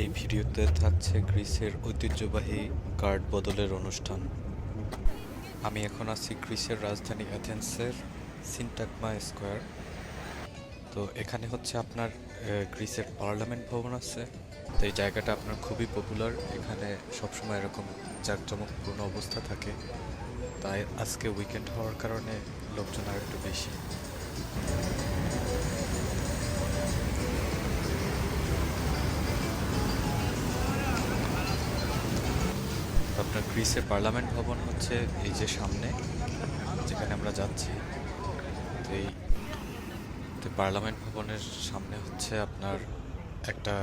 এই ভিডিওতে থাকছে গ্রিসের ঐতিহ্যবাহী গার্ড বদলের অনুষ্ঠান। আমি এখন আছি গ্রিসের রাজধানী অ্যাথেন্সের সিনটাকমা স্কোয়ার। তো এখানে হচ্ছে আপনার গ্রিসের পার্লামেন্ট ভবন আছে। তো এই জায়গাটা আপনার খুবই পপুলার। এখানে সবসময় এরকম জাঁকজমকপূর্ণ অবস্থা থাকে। তাই আজকে উইকেন্ড হওয়ার কারণে লোকজন আর একটু বেশি। আপনার গ্রিসের পার্লামেন্ট ভবন হচ্ছে এই যে সামনে, যেখানে আমরা যাচ্ছি। তো এই পার্লামেন্ট ভবনের সামনে হচ্ছে আপনার একটা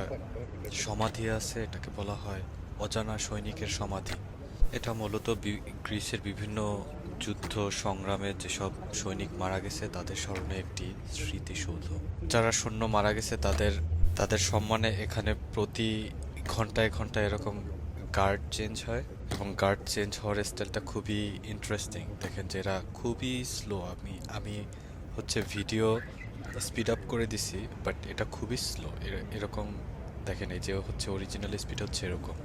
সমাধি আছে, এটাকে বলা হয় অজানা সৈনিকের সমাধি। এটা মূলত গ্রিসের বিভিন্ন যুদ্ধ সংগ্রামে যেসব সৈনিক মারা গেছে, তাদের স্মরণে একটি স্মৃতিসৌধ। যারা সৈন্য মারা গেছে, তাদের তাদের সম্মানে এখানে প্রতি ঘন্টায় ঘন্টায় এরকম গার্ড চেঞ্জ হয় এবং গার্ড চেঞ্জ হওয়ার স্টাইলটা খুবই ইন্টারেস্টিং দেখেন যে এরা খুবই স্লো আমি আমি হচ্ছে ভিডিও স্পিড আপ করে দিছি বাট এটা খুবই স্লো এরকম দেখেন এই যে হচ্ছে অরিজিনাল স্পিড হচ্ছে এরকম।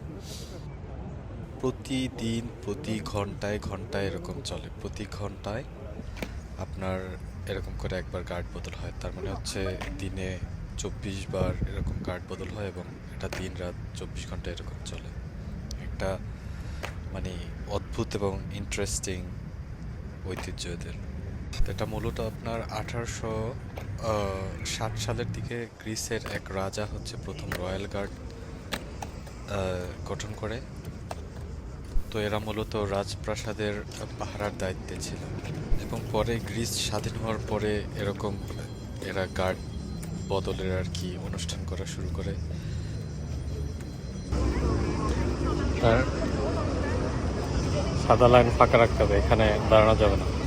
প্রতিদিন, প্রতি ঘন্টায় ঘন্টায় এরকম চলে। প্রতি ঘন্টায় আপনার এরকম করে একবার গার্ড বদল হয়। তার মানে হচ্ছে দিনে চব্বিশ বার এরকম গার্ড বদল হয় এবং এটা দিন রাত চব্বিশ ঘণ্টা এরকম চলে। একটা মানে অদ্ভুত এবং ইন্টারেস্টিং ঐতিহ্য এদের এটা মূলত আপনার আঠারোশো ষাট সালের দিকে গ্রিসের এক রাজা হচ্ছে প্রথম রয়্যাল গার্ড গঠন করে। তো এরা মূলত রাজপ্রাসাদের পাহারার দায়িত্বে ছিল এবং পরে গ্রিস স্বাধীন হওয়ার পরে এরকম এরা গার্ড বদলের আর কি অনুষ্ঠান করা শুরু করে। সাদা লাইন ফাঁকা রাখতে হবে এখানে দাঁড়ানো যাবে না।